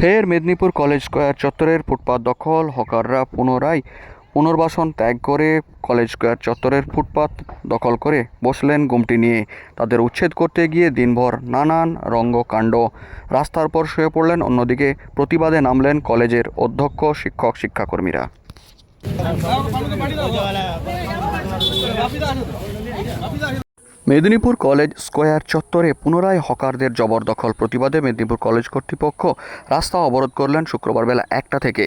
ফের Medinipur college square চত্বরের ফুটপাত দখল। হকাররা পুনরায় পুনর্বাসন ত্যাগ করে কলেজ স্কোয়ার চত্বরের ফুটপাত দখল করে বসলেন গুমটি নিয়ে। তাদের উচ্ছেদ করতে গিয়ে দিনভর নানান রঙ্গকাণ্ড রাস্তার পর শুয়ে পড়লেন, অন্যদিকে প্রতিবাদে নামলেন কলেজের অধ্যক্ষ, শিক্ষক, শিক্ষাকর্মীরা। মেদিনীপুর কলেজ স্কোয়ার চত্বরে পুনরায় হকারদের জবরদখল প্রতিবাদে মেদিনীপুর কলেজ কর্তৃপক্ষ রাস্তা অবরোধ করলেন শুক্রবার বেলা একটা থেকে।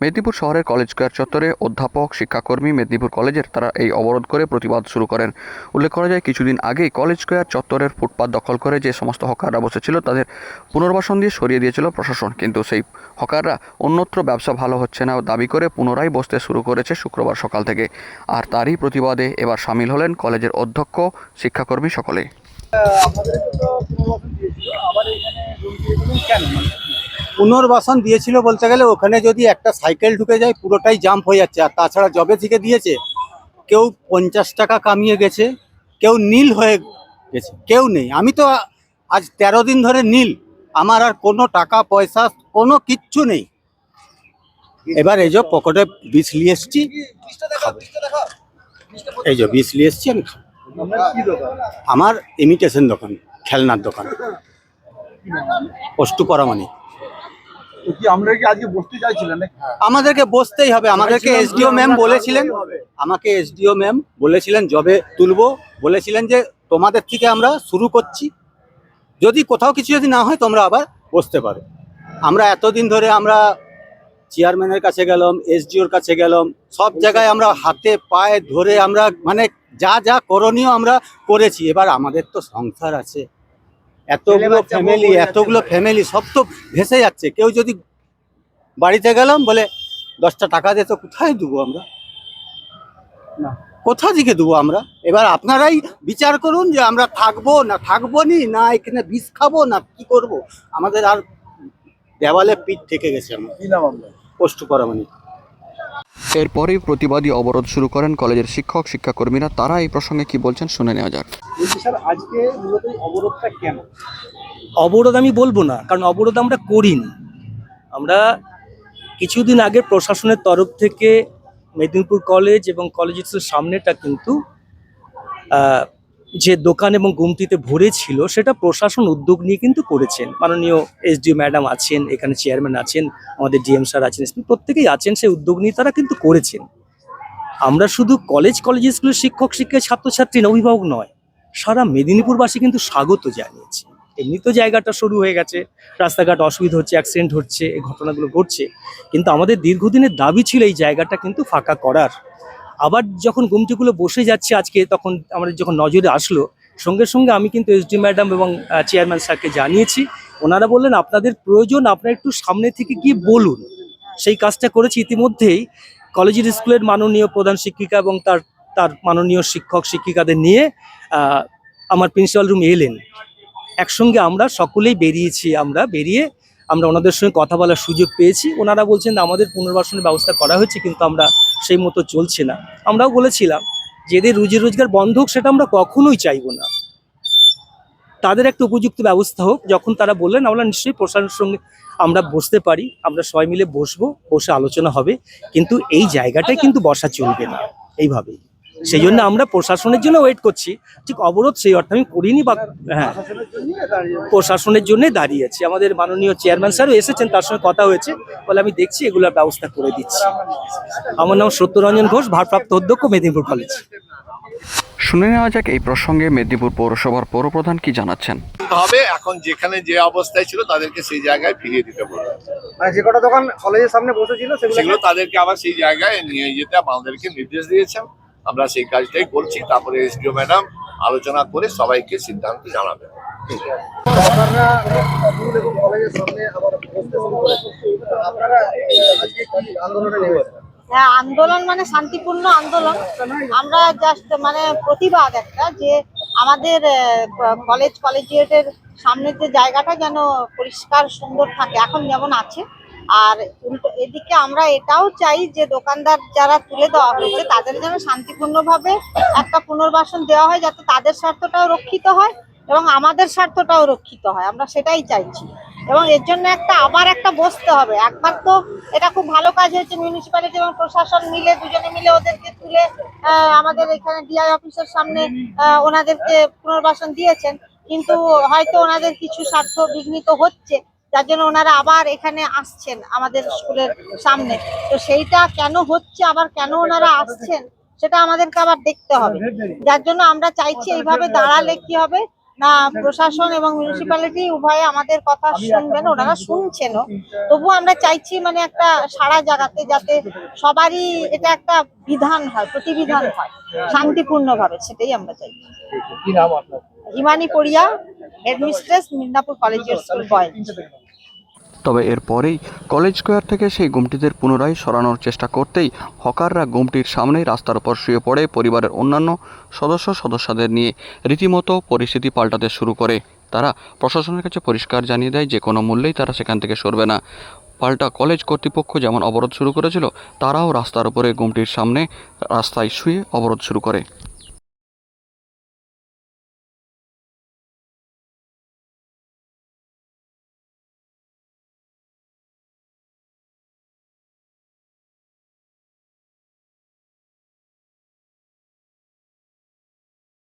মেদিনীপুর শহরের কলেজ স্কোয়ার চত্বরে অধ্যাপক, শিক্ষাকর্মী মেদিনীপুর কলেজের তারা এই অবরোধ করে প্রতিবাদ শুরু করেন। উল্লেখ করা যায়, কিছুদিন আগেই কলেজ স্কোয়ার চত্বরের ফুটপাত দখল করে যে সমস্ত হকাররা বসেছিল তাদের পুনর্বাসন দিয়ে সরিয়ে দিয়েছিল প্রশাসন। কিন্তু সেই হকাররা অন্যত্র ব্যবসা ভালো হচ্ছে না, দাবি করে পুনরায় বসতে শুরু করেছে শুক্রবার সকাল থেকে। আর তারই প্রতিবাদে এবার সামিল হলেন কলেজের অধ্যক্ষ, শিক্ষাকর্মী সকলে পুনর্বাসন দিয়েছিল বলতে গেলে ওখানে যদি একটা সাইকেল ঢুকে যায়, পুরোটাই জাম্প হয়ে যাচ্ছে। আর তাছাড়া জবে থেকে দিয়েছে, কেউ পঞ্চাশ টাকা কামিয়ে গেছে, কেউ নীল হয়ে গেছে, কেউ নেই। আমি তো আজ তেরো দিন ধরে নীল, আমার আর কোনো টাকা, পয়সা, কোনো কিচ্ছু নেই। এবার এই যে পকেটে বিষ নিয়ে এসছি। এই যে বিষ নিয়ে এসছি, আমি আমার ইমিটেশন দোকান, খেলনার দোকান। অষ্টু পরামানি তো কি আমরা কি আজকে বসতে চাইছিলেন আমাদেরকে বসতেই হবে। আমাদেরকে এসডিও ম্যাম বলেছিলেন। আমাকে এসডিও ম্যাম বলেছিলেন জবে তুলবো। বলেছিলেন যে তোমাদের থেকে আমরা শুরু করছি। যদি কোথাও কিছু যদি না হয় তোমরা আবার বসতে পারো। আমরা এতদিন ধরে আমরা চেয়ারম্যানের কাছে গেলাম এসডিওর কাছে গেলাম। সব জায়গায় আমরা হাতে পায়ে ধরে আমরা মানে যা যা করণীয় আমরা করেছি। এবার আমাদের তো সংসার আছে। এতগুলো ফ্যামিলি এতগুলো ফ্যামিলি সব তো ভেসে যাচ্ছে। কেউ যদি বাড়িতে গেলাম বলে দশটা টাকা দিয়ে তো কোথায় দেবো আমরা? না। কোথা থেকে দেবো আমরা? এবার আপনারাই বিচার করুন যে আমরা থাকব না থাকব নি না এখানে বিষ খাব না কি করব? আমাদের আর দেওয়ালে পিঠ থেকে গেছে আমার। কি নাম আমরা পোস্ট করা মানে এরপরেই প্রতিবাদী অবরোধ শুরু করেন কলেজের শিক্ষক শিক্ষাকর্মীরা। তারা এই প্রসঙ্গে কি বলছেন শুনে নেওয়া যাক। আজকে মূলত এই অবরোধটা কেন? অবরোধ আমি বলব না কারণ অবরোধ আমরা করিনি। আমরা কিছুদিন আগে প্রশাসনের তরফ থেকে মেদিনীপুর কলেজ এবং কলেজের সামনেটা কিন্তু আহ, যে দোকান এবং গুমটিতে ভরে ছিল, সেটা প্রশাসন উদ্যোগ নিয়ে কিন্তু করেছেন। মাননীয় এস এসডিও ম্যাডাম আছেন, এখানে চেয়ারম্যান আছেন, আমাদের ডিএম স্যার আছেন প্রত্যেকেই আছেন, সেই উদ্যোগ নিয়ে তারা কিন্তু করেছেন। আমরা শুধু কলেজ কলেজ স্কুলের শিক্ষক শিক্ষা ছাত্রছাত্রী, অভিভাবক নয়, সারা মেদিনীপুরবাসী কিন্তু স্বাগত জানিয়েছে। এমনি তো জায়গাটা শুরু হয়ে গেছে, রাস্তাঘাট অসুবিধা হচ্ছে অ্যাক্সিডেন্ট হচ্ছে, এই ঘটনাগুলো ঘটছে, কিন্তু আমাদের দীর্ঘদিনের দাবি ছিল এই জায়গাটা কিন্তু ফাঁকা করার। আবার যখন গুমটিগুলো বসে যাচ্ছে আজকে, তখন আমাদের যখন নজরে আসলো, সঙ্গে সঙ্গে আমি কিন্তু এসডি ম্যাডাম এবং চেয়ারম্যান স্যারকে জানিয়েছি। ওনারা বললেন, আপনাদের প্রয়োজন, আপনারা একটু সামনে থেকে গিয়ে বলুন। সেই কাজটা করেছি ইতিমধ্যেই। কলেজের স্কুলের মাননীয় প্রধান শিক্ষিকা এবং তার তার মাননীয় শিক্ষক শিক্ষিকাদের নিয়ে আমার প্রিন্সিপাল রুম এলেন। একসঙ্গে আমরা সকলেই বেরিয়েছি আমরা, বেরিয়ে আমরা ওনাদের সঙ্গে কথা বলার সুযোগ পেয়েছি। ওনারা বলছেন, আমাদের পুনর্বাসনের ব্যবস্থা করা হয়েছে, কিন্তু আমরা সেই মতো চলছে না। আমরাও বলেছিলাম যেদের রুজি রোজগার বন্ধ হোক, সেটা আমরা কখনোই চাইব না। তাদের একটা উপযুক্ত ব্যবস্থা হোক, যখন তারা বললেন, আমরা নিশ্চয়ই প্রশাসনের সঙ্গে আমরা বসতে পারি, আমরা সবাই মিলে বসবো, বসে আলোচনা হবে, কিন্তু এই জায়গাটায় কিন্তু বসা চলবে না। এইভাবেই। সেই জন্য আমরা প্রশাসনের জন্য ওয়েট করছি। ঠিক অবরোধ সেই অর্থে আমি করিনি বা হ্যাঁ। প্রশাসনের জন্য দাঁড়িয়ে প্রশাসনের জন্য দাঁড়িয়ে আছি আমাদের মাননীয় চেয়ারম্যান স্যারও এসেছেন তার সঙ্গে কথা হয়েছে। বলে আমি দেখছি এগুলোর ব্যবস্থা করে দিচ্ছি। আমার নাম সত্যরঞ্জন ঘোষ ভারপ্রাপ্ত অধ্যক্ষ মেদিনীপুর কলেজ শুনে নেওয়া যাক এই প্রসঙ্গে মেদিনীপুর পৌরসভার পৌরপ্রধান কি জানাচ্ছেন। হবে এখন যেখানে যে অবস্থায় ছিল তাদেরকে সেই জায়গায় ফিরিয়ে দিতে বলব মানে যে কটা দোকান কলেজের সামনে বসেছিল সেগুলো তাদেরকে আবার সেই জায়গায় নিয়ে যেতে আমাদেরকে নির্দেশ দিয়েছেন। আমরা সেই কাজটাই করছি তারপরে এসডিও ম্যাডাম আলোচনা করে সবাইকে সিদ্ধান্ত জানাবেন। হ্যাঁ আন্দোলন মানে শান্তিপূর্ণ আন্দোলন। আমরা জাস্ট মানে প্রতিবাদ একটা যে আমাদের কলেজ কলেজিয়েটের সামনের যে জায়গাটা যেন পরিষ্কার সুন্দর থাকে এখন যেমন আছে আর এদিকে আমরা এটাও চাই যে দোকানদার যারা তুলে দেওয়া হয়েছে, তাদের যেন শান্তিপূর্ণভাবে একটা পুনর্বাসন দেওয়া হয় যাতে তাদের স্বার্থটাও রক্ষিত হয় এবং আমাদের স্বার্থটাও রক্ষিত হয়। আমরা সেটাই চাইছি। এবং এর জন্য একটা আবার একটা বসতে হবে। একবার তো এটা খুব ভালো কাজ হয়েছে মিউনিসিপ্যালিটি এবং প্রশাসন মিলে, দুজনে মিলে ওদেরকে তুলে আমাদের এখানে ডিআই অফিসের সামনে ওনাদেরকে পুনর্বাসন দিয়েছেন। কিন্তু হয়তো ওনাদের কিছু স্বার্থ বিঘ্নিত হচ্ছে। যার জন্য ওনারা আবার এখানে আসছেন আমাদের স্কুলের সামনে। তো সেইটা কেন হচ্ছে আবার কেন ওনারা আসছেন সেটা আমাদেরকে আবার দেখতে হবে। যার জন্য আমরা চাইছি এইভাবে দাঁড়ালে কি হবে না প্রশাসন এবং মিউনিসিপ্যালিটি উভয়ে আমাদের কথা শুনবেন ওনারা শুনছেনও। তবু আমরা চাইছি মানে একটা সারা জায়গাতে যাতে সবারই এটা একটা বিধান হয় প্রতিবিধান হয় শান্তিপূর্ণভাবে সেটাই আমরা চাইছি। ইমানি পড়িয়া headmistress Midnapore collegiate school boys তবে এরপরেই কলেজ স্কোয়ার থেকে সেই গুমটিদের পুনরায় সরানোর চেষ্টা করতেই হকাররা গুমটির সামনেই রাস্তার উপর শুয়ে পড়ে পরিবারের অন্যান্য সদস্য সদস্যদের নিয়ে রীতিমতো পরিস্থিতি পাল্টাতে শুরু করে। তারা প্রশাসনের কাছে পরিষ্কার জানিয়ে দেয়, যে কোনো মূল্যেই তারা সেখান থেকে সরবে না। পাল্টা কলেজ কর্তৃপক্ষ যেমন অবরোধ শুরু করেছিল, তারাও রাস্তার উপরে গুমটির সামনে রাস্তায় শুয়ে অবরোধ শুরু করে।